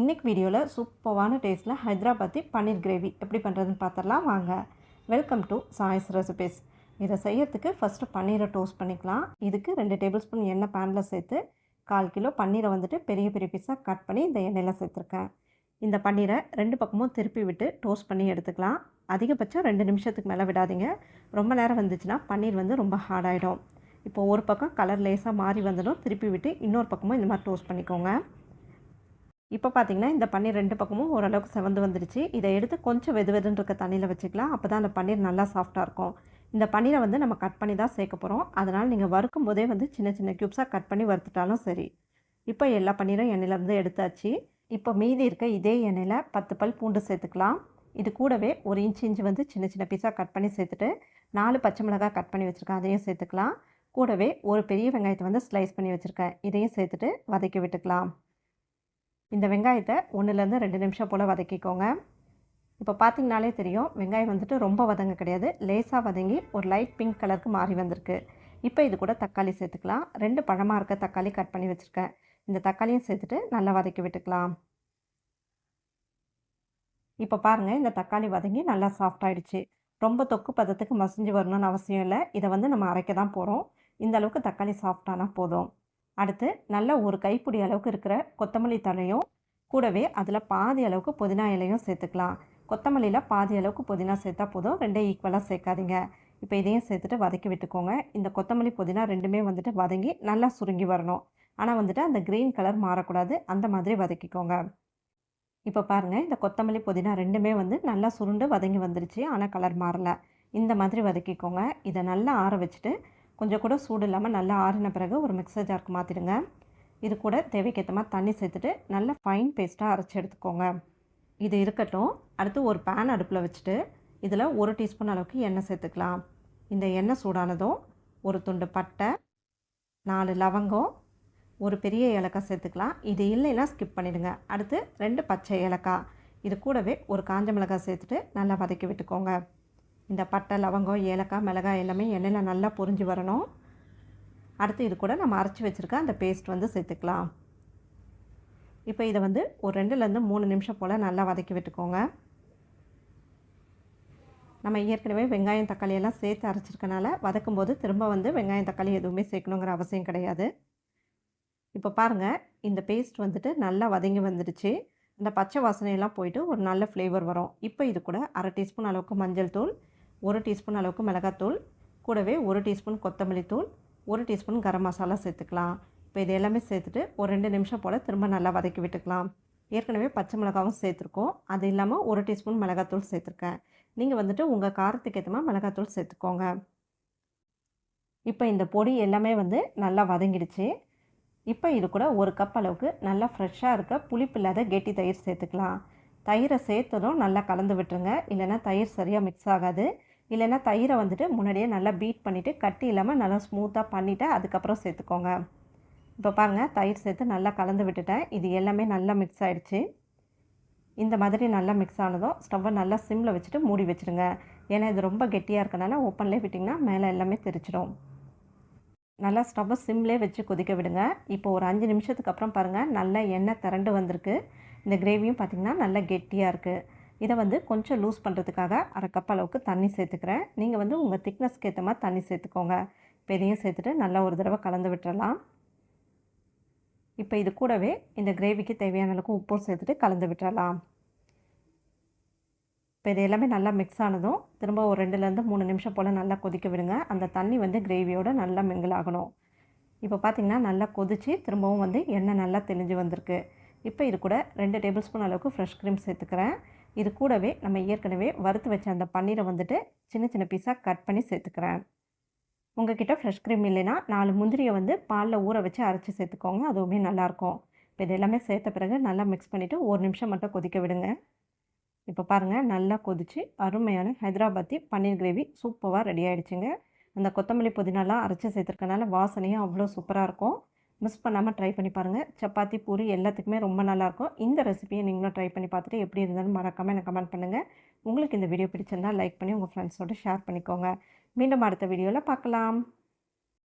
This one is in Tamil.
இன்றைக்கி வீடியோவில் சூப்பரான டேஸ்ட்டில் ஹைதராபாத்தி பன்னீர் கிரேவி எப்படி பண்ணுறதுன்னு பார்த்துடலாம் வாங்க. வெல்கம் டு சாய்ஸ் ரெசிபிஸ் இதை செய்யறதுக்கு ஃபஸ்ட்டு பன்னீரை டோஸ்ட் பண்ணிக்கலாம். இதுக்கு ரெண்டு டேபிள் ஸ்பூன் எண்ணெய் பேனில் சேர்த்து கால் கிலோ பன்னீரை வந்துட்டு பெரிய பெரிய பீஸாக கட் பண்ணி இந்த எண்ணெயில் சேர்த்துருக்கேன். இந்த பன்னீரை ரெண்டு பக்கமும் திருப்பி விட்டு டோஸ்ட் பண்ணி எடுத்துக்கலாம். அதிகபட்சம் ரெண்டு நிமிஷத்துக்கு மேலே விடாதீங்க. ரொம்ப நேரம் வந்துச்சுன்னா பன்னீர் வந்து ரொம்ப ஹார்டாகிடும் இப்போ ஒரு பக்கம் கலர் லேசாக மாறி வந்துடும். திருப்பி விட்டு இன்னொரு பக்கமும் இந்த மாதிரி டோஸ்ட் பண்ணிக்கோங்க. இப்போ பார்த்தீங்கன்னா இந்த பன்னீர் ரெண்டு பக்கமும் ஓரளவுக்கு செவந்து வந்துடுச்சு. இதை எடுத்து கொஞ்சம் வெது வெதுன்னு இருக்க தண்ணியில் வச்சுக்கலாம். அப்போ தான் அந்த பன்னீர் நல்லா சாஃப்டாக இருக்கும். இந்த பன்னீரை வந்து நம்ம கட் பண்ணி தான் சேர்க்க போகிறோம் அதனால் நீங்கள் வறுக்கும் போதே வந்து சின்ன சின்ன க்யூப்ஸாக கட் பண்ணி வறுத்துட்டாலும் சரி. இப்போ எல்லா பன்னீரும் எண்ணெயிலேருந்து எடுத்தாச்சு. இப்போ மீதி இருக்க இதே எண்ணெயில் பத்து பல் பூண்டு சேர்த்துக்கலாம். இது கூடவே ஒரு இன்ச் இன்ச்சு வந்து சின்ன சின்ன பீஸாக கட் பண்ணி சேர்த்துட்டு நாலு பச்சை மிளகாய் கட் பண்ணி வச்சுருக்கேன். அதையும் சேர்த்துக்கலாம். கூடவே ஒரு பெரிய வெங்காயத்தை வந்து ஸ்லைஸ் பண்ணி வச்சுருக்கேன். இதையும் சேர்த்துட்டு வதக்கி விட்டுக்கலாம். இந்த வெங்காயத்தை ஒன்றுலேருந்து ரெண்டு நிமிஷம் போல் வதக்கிக்கோங்க. இப்போ பார்த்திங்கனாலே தெரியும் வெங்காயம் வந்துட்டு ரொம்ப வதங்க கிடையாது. லேசாக வதங்கி ஒரு லைட் பிங்க் கலருக்கு மாறி வந்திருக்கு. இப்போ இது கூட தக்காளி சேர்த்துக்கலாம். ரெண்டு பழமாக இருக்க தக்காளி கட் பண்ணி வச்சுருக்கேன். இந்த தக்காளியும் சேர்த்துட்டு நல்லா வதக்கி விட்டுக்கலாம். இப்போ பாருங்கள் இந்த தக்காளி வதங்கி நல்லா சாஃப்ட் ஆகிடுச்சு ரொம்ப தொக்கு பதத்துக்கு மசிஞ்சு வரணும்னு அவசியம் இல்லை. இதை வந்து நம்ம அரைக்க தான் போகிறோம் இந்த அளவுக்கு தக்காளி சாஃப்டானால் போதும். அடுத்து நல்லா ஒரு கைப்பிடி அளவுக்கு இருக்கிற கொத்தமல்லி தழையும் கூடவே அதில் பாதி அளவுக்கு புதினா இலையும் சேர்த்துக்கலாம். கொத்தமல்லியில் பாதி அளவுக்கு புதினா சேர்த்தா போதும். ரெண்டே ஈக்குவலாக சேர்க்காதீங்க. இப்போ இதையும் சேர்த்துட்டு வதக்கி விட்டுக்கோங்க. இந்த கொத்தமல்லி புதினா ரெண்டுமே வந்துட்டு வதங்கி நல்லா சுருங்கி வரணும். ஆனால் வந்துட்டு அந்த க்ரீன் கலர் மாறக்கூடாது. அந்த மாதிரி வதக்கிக்கோங்க. இப்போ பாருங்கள் இந்த கொத்தமல்லி புதினா ரெண்டுமே வந்து நல்லா சுருண்டு வதங்கி வந்துருச்சு. ஆனால் கலர் மாறலை. இந்த மாதிரி வதக்கிக்கோங்க. இதை நல்லா ஆற வச்சுட்டு கொஞ்சம் கூட சூடு இல்லாமல் நல்லா ஆறின பிறகு ஒரு மிக்சர் ஜாருக்கு மாற்றிடுங்க இது கூட தேவைக்கேற்ற மாதிரி தண்ணி சேர்த்துட்டு நல்லா ஃபைன் பேஸ்ட்டாக அரைச்சி எடுத்துக்கோங்க. இது இருக்கட்டும். அடுத்து ஒரு பேன் அடுப்பில் வச்சுட்டு இதில் ஒரு டீஸ்பூன் அளவுக்கு எண்ணெய் சேர்த்துக்கலாம். இந்த எண்ணெய் சூடானதும் ஒரு துண்டு பட்டை நாலு லவங்கம் ஒரு பெரிய ஏலக்காய் சேர்த்துக்கலாம். இது இல்லைன்னா ஸ்கிப் பண்ணிவிடுங்க அடுத்து ரெண்டு பச்சை ஏலக்காய். இது கூடவே ஒரு காஞ்ச மிளகாய் சேர்த்துட்டு நல்லா வதக்கி விட்டுக்கோங்க. இந்த பட்டை லவங்கம் ஏலக்காய் மிளகாய் எல்லாமே எண்ணெயில் நல்லா பொரிஞ்சு வரணும். அடுத்து இது கூட நம்ம அரைச்சி வச்சுருக்க அந்த பேஸ்ட் வந்து சேர்த்துக்கலாம். இப்போ இதை வந்து ஒரு ரெண்டுலேருந்து மூணு நிமிஷம் போல் நல்லா வதக்கி விட்டுக்கோங்க. நம்ம ஏற்கனவே வெங்காயம் தக்காளி எல்லாம் சேர்த்து அரைச்சிருக்கனால வதக்கும் போது திரும்ப வந்து வெங்காயம் தக்காளி எதுவுமே சேர்க்கணுங்கிற அவசியம் கிடையாது. இப்போ பாருங்கள் இந்த பேஸ்ட் வந்துட்டு நல்லா வதங்கி வந்துடுச்சு. அந்த பச்சை வாசனையெல்லாம் போயிட்டு ஒரு நல்ல ஃப்ளேவர் வரும். இப்போ இது கூட அரை டீஸ்பூன் அளவுக்கு மஞ்சள் தூள் ஒரு டீஸ்பூன் அளவுக்கு மிளகாத்தூள் கூடவே ஒரு டீஸ்பூன் கொத்தமல்லி தூள் ஒரு டீஸ்பூன் கரம் மசாலா சேர்த்துக்கலாம். இப்போ இது எல்லாமே சேர்த்துட்டு ஒரு ரெண்டு நிமிஷம் போல் திரும்ப நல்லா வதக்கி விட்டுக்கலாம். ஏற்கனவே பச்சை மிளகாவும் சேர்த்துருக்கோம். அது இல்லாமல் ஒரு டீஸ்பூன் மிளகாத்தூள் சேர்த்துருக்கேன். நீங்கள் வந்துட்டு உங்கள் காரத்துக்கு ஏற்ற மாதிரி மிளகாத்தூள் சேர்த்துக்கோங்க. இப்போ இந்த பொடி எல்லாமே வந்து நல்லா வதங்கிடுச்சு. இப்போ இது கூட ஒரு கப் அளவுக்கு நல்லா ஃப்ரெஷ்ஷாக இருக்க புளிப்பு இல்லாத கெட்டி தயிர் சேர்த்துக்கலாம். தயிரை சேர்த்ததும் நல்லா கலந்து விட்டுருங்க. இல்லைன்னா தயிர் சரியாக மிக்ஸ் ஆகாது. இல்லைன்னா தயிரை வந்துட்டு முன்னாடியே நல்லா பீட் பண்ணிவிட்டு கட்டி இல்லாமல் நல்லா ஸ்மூத்தாக பண்ணிவிட்டு அதுக்கப்புறம் சேர்த்துக்கோங்க. இப்போ பாருங்கள் தயிர் சேர்த்து நல்லா கலந்து விட்டுட்டேன். இது எல்லாமே நல்லா மிக்ஸ் ஆகிடுச்சு இந்த மாதிரி நல்லா மிக்ஸ் ஆனதும் ஸ்டவ்வை நல்லா சிம்மில் வச்சுட்டு மூடி வச்சுருங்க. ஏன்னா இது ரொம்ப கெட்டியாக இருக்கனால ஓப்பன்லேயே விட்டிங்கன்னா மேலே எல்லாமே தெரிச்சிடும் நல்லா ஸ்டவ்வை சிம்லே வச்சு கொதிக்க விடுங்க. இப்போ ஒரு அஞ்சு நிமிஷத்துக்கு அப்புறம் பாருங்கள் நல்லா எண்ணெய் திரண்டு வந்திருக்கு. இந்த கிரேவியும் பார்த்திங்கன்னா நல்லா கெட்டியாக இருக்குது இதை வந்து கொஞ்சம் லூஸ் பண்ணுறதுக்காக அரை கப் அளவுக்கு தண்ணி சேர்த்துக்கிறேன். நீங்கள் வந்து உங்கள் திக்னஸ்க்கு ஏற்ற மாதிரி தண்ணி சேர்த்துக்கோங்க. பெரியும் சேர்த்துட்டு நல்லா ஒரு தடவை கலந்து விட்டுறலாம். இப்போ இது கூடவே இந்த கிரேவிக்கு தேவையான அளவுக்கு உப்பும் சேர்த்துட்டு கலந்து விட்டுறலாம். இப்போ இது எல்லாமே நல்லா மிக்ஸ் ஆனதும் திரும்ப ஒரு ரெண்டுலேருந்து மூணு நிமிஷம் போல் நல்லா கொதிக்க விடுங்க. அந்த தண்ணி வந்து கிரேவியோடு நல்லா மிங்கிள் ஆகணும். இப்போ பார்த்திங்கன்னா நல்லா கொதித்து திரும்பவும் வந்து எண்ணெய் நல்லா தெளிஞ்சு வந்திருக்கு. இப்போ இது கூட ரெண்டு டேபிள் ஸ்பூன் அளவுக்கு ஃப்ரெஷ் க்ரீம் சேர்த்துக்கிறேன். இது கூடவே நம்ம ஏற்கனவே வறுத்து வச்ச அந்த பன்னீரை வந்துட்டு சின்ன சின்ன பீஸாக கட் பண்ணி சேர்த்துக்கிறேன். உங்ககிட்ட ஃப்ரெஷ் க்ரீம் இல்லைன்னா நாலு முந்திரியை வந்து பாலில் ஊற வச்சு அரைச்சி சேர்த்துக்கோங்க அதுவுமே நல்லாயிருக்கும். இப்போ இது எல்லாமே சேர்த்த பிறகு நல்லா மிக்ஸ் பண்ணிவிட்டு ஒரு நிமிஷம் மட்டும் கொதிக்க விடுங்க. இப்போ பாருங்கள் நல்லா கொதித்து அருமையான ஹைதராபாத்தி பன்னீர் கிரேவி சூப்பராக ரெடி ஆகிடுச்சிங்க அந்த கொத்தமல்லி புதினாலாம் அரைச்சி சேர்த்துருக்கனால வாசனையும் அவ்வளோ சூப்பராக இருக்கும். மிஸ் பண்ணாமல் ட்ரை பண்ணி பாருங்கள் சப்பாத்தி பூரி எல்லாத்துக்குமே ரொம்ப நல்லாயிருக்கும். இந்த ரெசிபியை நீங்களும் ட்ரை பண்ணி பார்த்துட்டு எப்படி இருந்தாலும் மறக்காமல் எனக்கு கமெண்ட் பண்ணுங்கள் உங்களுக்கு இந்த வீடியோ பிடிச்சிருந்தால் லைக் பண்ணி உங்கள் ஃப்ரெண்ட்ஸோடு ஷேர் பண்ணிக்கோங்க. மீண்டும் அடுத்த வீடியோவில் பார்க்கலாம்.